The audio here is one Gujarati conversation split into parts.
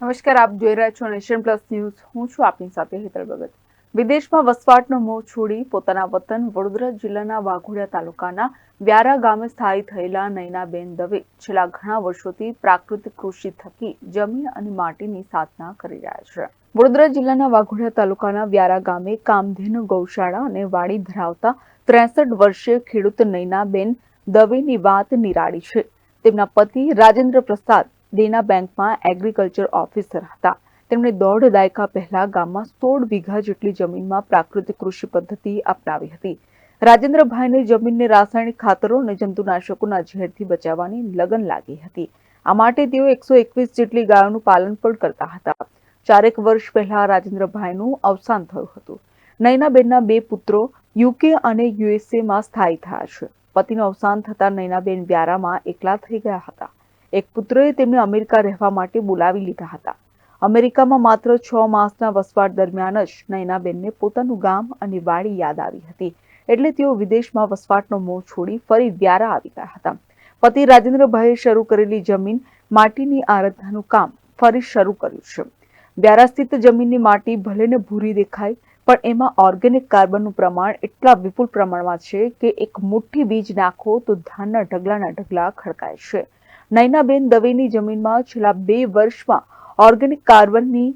નમસ્કાર, આપ જોઈ રહ્યા છો નેશન પ્લસ ન્યૂઝ. હું છું આપની સાથે હેતલ ભગત. વિદેશમાં વસવાટનો મોહ છોડી પોતાના વતન વડોદરા જિલ્લાના વાઘોડિયા તાલુકાના વ્યારા ગામે સ્થાયી થયેલા નયનાબેન દવે છેલ્લા ઘણા વર્ષોથી પ્રાકૃતિક કૃષિ થકી જમીન અને માટીની સાધના કરી રહ્યા છે. વડોદરા જિલ્લાના વાઘોડિયા તાલુકાના વ્યારા ગામે કામધેનુ ગૌશાળા અને વાડી ધરાવતા ત્રેસઠ વર્ષીય ખેડૂત નયનાબેન દવેની વાત નિરાળી છે. તેમના પતિ રાજેન્દ્ર પ્રસાદ દેના બેંકમાં એગ્રીકલ્ચર ઓફિસર હતા. તેમણે દોઢ દાયકા પહેલા ગામમાં સોળ વીઘા જેટલી જમીનમાં પ્રાકૃતિક કૃષિ પદ્ધતિ અપનાવી હતી. રાજેન્દ્રભાઈને જમીનને રાસાયણિક ખાતરો અને જંતુનાશકોના ઝેરથી બચાવવાની લગન લાગી હતી. આ માટે તેઓ એકસો એકવીસ જેટલી ગાયોનું પાલન પણ કરતા હતા. ચારેક વર્ષ પહેલા રાજેન્દ્રભાઈનું અવસાન થયું હતું. નયનાબેનના બે પુત્રો યુકે અને યુએસએમાં સ્થાયી થયા છે. પતિનું અવસાન થતા નયનાબેન વ્યારામાં એકલા થઈ ગયા હતા. એક પુત્રએ તેમને અમેરિકા રહેવા માટે બોલાવી લીધા હતા. અમેરિકામાં માત્ર છ માસના વસવાટ દરમિયાન જ નયનાબેનને પોતાનું ગામ અને વાડી યાદ આવી હતી. એટલે તેઓ વિદેશમાં વસવાટનો મોહ છોડી ફરી વ્યારા આવી ગયા હતા. પતિ રાજેન્દ્રભાઈએ શરૂ કરેલી જમીન માટીની આરાધનાનું કામ ફરી શરૂ કર્યું છે. વ્યારા સ્થિત જમીનની માટી ભલે ને ભૂરી દેખાય, પણ એમાં ઓર્ગેનિક કાર્બનનું પ્રમાણ એટલા વિપુલ પ્રમાણમાં છે કે એક મુઠ્ઠી બીજ નાખો તો ધાનના ઢગલાના ઢગલા ખડકાય છે. નયનાબેન દવેની જમીનમાં છેલ્લા બે વર્ષમાં ઓર્ગેનિક કાર્બનની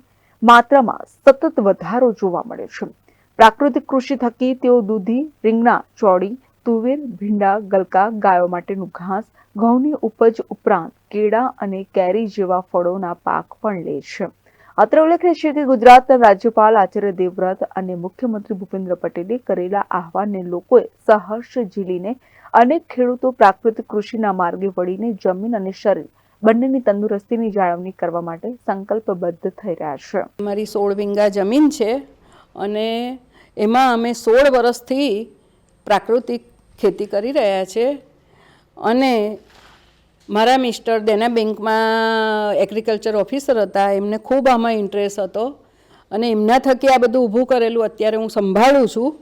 માત્રામાં સતત વધારો જોવા મળે છે. પ્રાકૃતિક કૃષિ થકી તેઓ દૂધી, રીંગણા, ચોળી, તુવેર, ભીંડા, ગલકા, ગાયો માટેનું ઘાસ, ઘઉંની ઉપજ ઉપરાંત કેળા અને કેરી જેવા ફળોના પાક પણ લે છે. અત્રે ઉલ્લેખનીય છે કે ગુજરાતના રાજ્યપાલ આચાર્ય દેવવ્રત અને મુખ્યમંત્રી ભૂપેન્દ્ર પટેલે કરેલા આહવાનને લોકોએ સહર્ષ ઝીલીને અનેક ખેડૂતો પ્રાકૃતિક કૃષિના માર્ગે વળીને જમીન અને શરીર બંનેની તંદુરસ્તીની જાળવણી કરવા માટે સંકલ્પબદ્ધ થઈ રહ્યા છે. મારી સોળ વીંગા જમીન છે અને એમાં અમે સોળ વર્ષથી પ્રાકૃતિક ખેતી કરી રહ્યા છે અને મારા મિસ્ટર દેના બેંકમાં એગ્રીકલ્ચર ઓફિસર હતા. એમને ખૂબ આમાં ઇન્ટરેસ્ટ હતો. અને એમના થકી આ બધું ઊભું કરેલું અત્યારે હું સંભાળું છું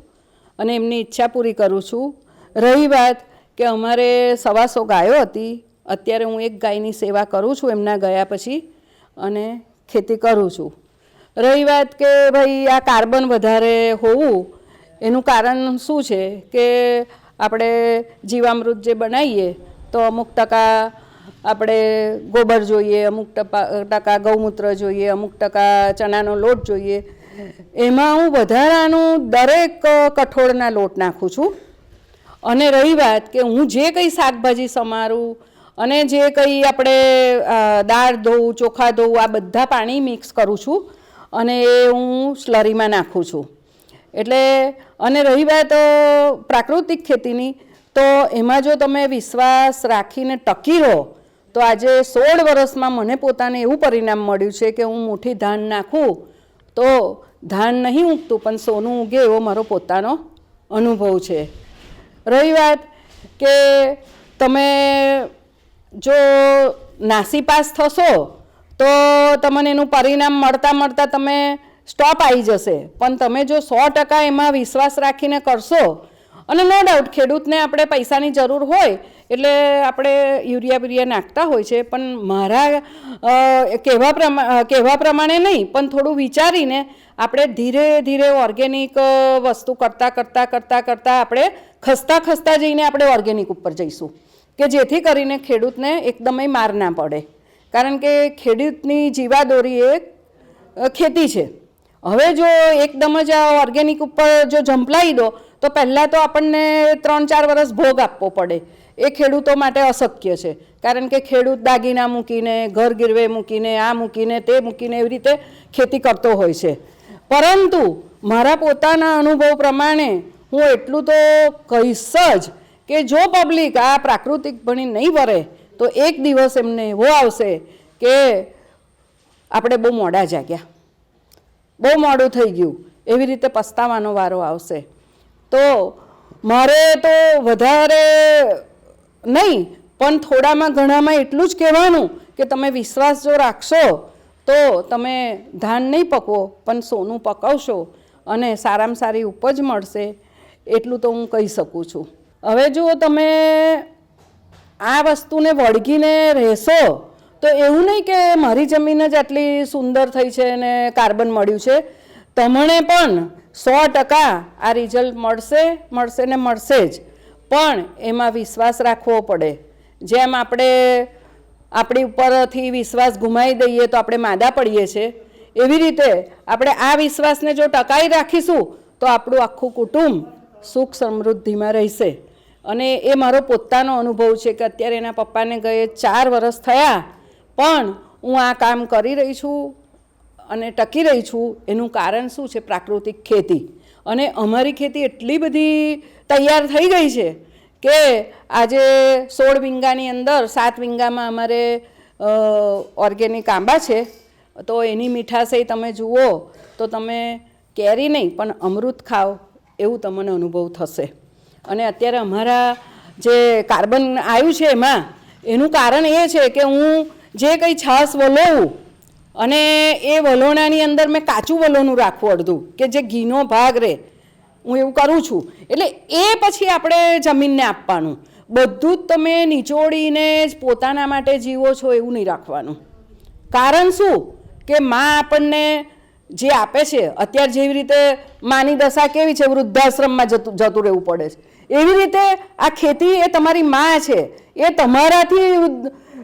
અને એમની ઈચ્છા પૂરી કરું છું. રહી વાત કે અમારે સવાસો ગાયો હતી. અત્યારે હું એક ગાયની સેવા કરું છું એમના ગયા પછી અને ખેતી કરું છું. રહી વાત કે ભાઈ આ કાર્બન વધારે હોવું એનું કારણ શું છે? કે આપણે જીવામૃત જે બનાવીએ તો અમુક ટકા આપણે ગોબર જોઈએ, અમુક ટકા ગૌમૂત્ર જોઈએ, અમુક ટકા ચણાનો લોટ જોઈએ. એમાં હું વધારાનું દરેક કઠોળના લોટ નાખું છું. અને રહી વાત કે હું જે કંઈ શાકભાજી સમારું અને જે કંઈ આપણે દાળ ધોવું ચોખા ધોવું આ બધા પાણી મિક્સ કરું છું અને એ હું સ્લરીમાં નાખું છું. એટલે, અને રહી વાત પ્રાકૃતિક ખેતીની તો એમાં જો તમે વિશ્વાસ રાખીને ટકી રહો, તો આજે સોળ વર્ષમાં મને પોતાને એવું પરિણામ મળ્યું છે કે હું મુઠ્ઠી ધાન નાખું, તો ધાન નહીં ઉગતું, પણ સોનું ઉગે એવો મારો પોતાનો અનુભવ છે. રહી વાત કે તમે જો નાસીપાસ થશો, તો તમને એનું પરિણામ મળતા મળતા તમે સ્ટોપ આવી જશે. પણ તમે જો સો ટકા એમાં વિશ્વાસ રાખીને કરશો અને નો ડાઉટ ખેડૂતને આપણે પૈસાની જરૂર હોય, એટલે આપણે યુરિયા બિરિયા નાખતા હોય છે, પણ મારા કહેવા પ્રમા કહેવા પ્રમાણે નહીં, પણ થોડું વિચારીને આપણે ધીરે ધીરે ઓર્ગેનિક વસ્તુ કરતાં કરતાં કરતાં કરતાં આપણે ખસતા ખસતા જઈને આપણે ઓર્ગેનિક ઉપર જઈશું, કે જેથી કરીને ખેડૂતને એકદમ માર ના પડે. કારણ કે ખેડૂતની જીવાદોરી એ ખેતી છે. હવે જો એકદમ જ આ ઓર્ગેનિક ઉપર જો ઝંપલાવી દો તો પહેલાં તો આપણને ત્રણ ચાર વર્ષ ભોગ આપવો પડે. એ ખેડૂતો માટે અશક્ય છે. કારણ કે ખેડૂત દાગીના મૂકીને, ઘર ગીરવે મૂકીને, આ મૂકીને, તે મૂકીને એવી રીતે ખેતી કરતો હોય છે. પરંતુ મારા પોતાના અનુભવ પ્રમાણે હું એટલું તો કહીશ જ કે જો પબ્લિક આ પ્રાકૃતિક ભણી નહીં વરે, તો એક દિવસ એમને એવો આવશે કે આપણે બહુ મોડા જાગ્યા. બહુ મોડું થઈ ગયું. એવી રીતે પસ્તાવાનો વારો આવશે. તો મારે તો વધારે નહીં, પણ થોડામાં ઘણામાં એટલું જ કહેવાનું કે તમે વિશ્વાસ જો રાખશો, તો તમે ધાન નહીં પકવો, પણ સોનું પકવશો અને સારામાં સારી ઉપજ મળશે, એટલું તો હું કહી શકું છું. હવે જો તમે આ વસ્તુને વળગીને રહેશો, તો એવું નહીં કે મારી જમીન જ આટલી સુંદર થઈ છે અને કાર્બન મળ્યું છે. તમને પણ સો ટકા આ રિઝલ્ટ મળશે મળશે ને મળશે જ. પણ એમાં વિશ્વાસ રાખવો પડે. જેમ આપણે આપણી ઉપરથી વિશ્વાસ ગુમાવી દઈએ તો આપણે માદા પડીએ છીએ. એવી રીતે આપણે આ વિશ્વાસને જો ટકાઈ રાખીશું, તો આપણું આખું કુટુંબ સુખ સમૃદ્ધિમાં રહેશે. અને એ મારો પોતાનો અનુભવ છે કે અત્યારે એના પપ્પાને ગયે ચાર વર્ષ થયા, પણ હું આ કામ કરી રહી છું. અને ટકી રહી છું, એનું કારણ શું છે? પ્રાકૃતિક ખેતી. અને અમારી ખેતી એટલી બધી તૈયાર થઈ ગઈ છે કે આજે સોળ વીંગાની અંદર, સાત વીંગામાં અમારે ઓર્ગેનિક આંબા છે. તો એની મીઠાશય તમે જુઓ, તો તમે કેરી નહીં, પણ અમૃત ખાઓ, એવું તમને અનુભવ થશે. અને અત્યારે અમારા જે કાર્બન આવ્યું છે એમાં, એનું કારણ એ છે કે હું જે કંઈ છાશ વલોવું અને એ વલોણાની અંદર મેં કાચું વલોણું રાખવું અડધું, કે જે ઘીનો ભાગ રહે, હું એવું કરું છું. એટલે એ પછી આપણે જમીનને આપવાનું. બધું જ તમે નિચોડીને જ પોતાના માટે જીવો છો એવું નહીં રાખવાનું. કારણ શું? કે માં આપણને જે આપે છે, અત્યારે જેવી રીતે માની દશા કેવી છે, વૃદ્ધાશ્રમમાં જતું જતું રહેવું પડે છે. એવી રીતે આ ખેતી એ તમારી માં છે, એ તમારાથી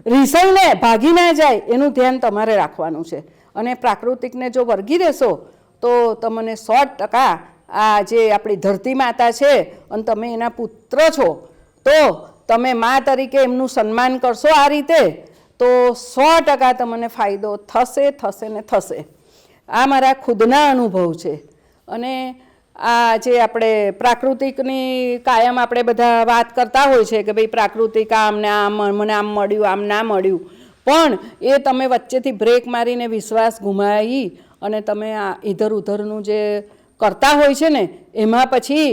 રિસાઈને ભાગી ના જાય, એનું ધ્યાન તમારે રાખવાનું છે. અને પ્રાકૃતિકને જો વર્ગી દેશો, તો તમને સો ટકા આ જે આપણી ધરતી માતા છે, અને તમે એના પુત્ર છો, તો તમે મા તરીકે એમનું સન્માન કરશો આ રીતે, તો સો ટકા તમને ફાયદો થશે થશે ને થશે. આ મારા ખુદના અનુભવ છે. અને આ જે આપણે પ્રાકૃતિકની કાયમ આપણે બધા વાત કરતા હોય છે કે ભાઈ પ્રાકૃતિક આમને આમ, મને આમ મળ્યું, આમ ના મળ્યું. પણ એ તમે વચ્ચેથી બ્રેક મારીને વિશ્વાસ ગુમાવી અને તમે આ ઇધર ઉધરનું જે કરતા હોય છે ને, એમાં પછી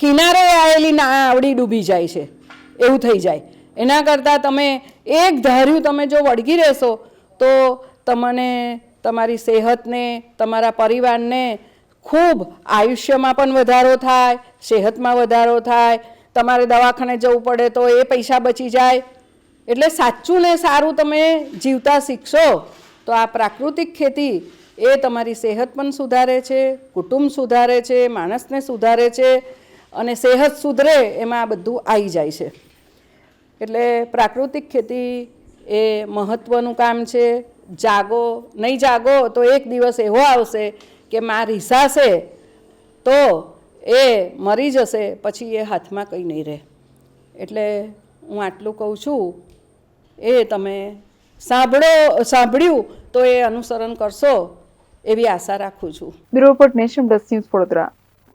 કિનારે આવેલી ના આવડી ડૂબી જાય છે. એવું થઈ જાય. એના કરતાં તમે એક ધાર્યું તમે જો વળગી રહેશો, તો તમને તમારી સેહતને, તમારા પરિવારને ખૂબ આયુષ્યમાં પણ વધારો થાય, સેહતમાં વધારો થાય. તમારે દવાખાને જવું પડે તો એ પૈસા બચી જાય. એટલે સાચું ને સારું તમે જીવતા શીખશો, તો આ પ્રાકૃતિક ખેતી એ તમારી સેહત પણ સુધારે છે, કુટુંબ સુધારે છે, માણસને સુધારે છે, અને સેહત સુધરે એમાં આ બધું આવી જાય છે. એટલે પ્રાકૃતિક ખેતી એ મહત્ત્વનું કામ છે. જાગો, નહીં જાગો તો એક દિવસ એવો આવશે કે માં રીસાશે તો એ મરી જશે, પછી એ હાથમાં કંઈ નહીં રહે. એટલે હું આટલું કહું છું, એ તમે સાંભળો, સાંભળ્યું તો એ અનુસરણ કરશો એવી આશા રાખું છું. Bureau nation plus news Vadodara.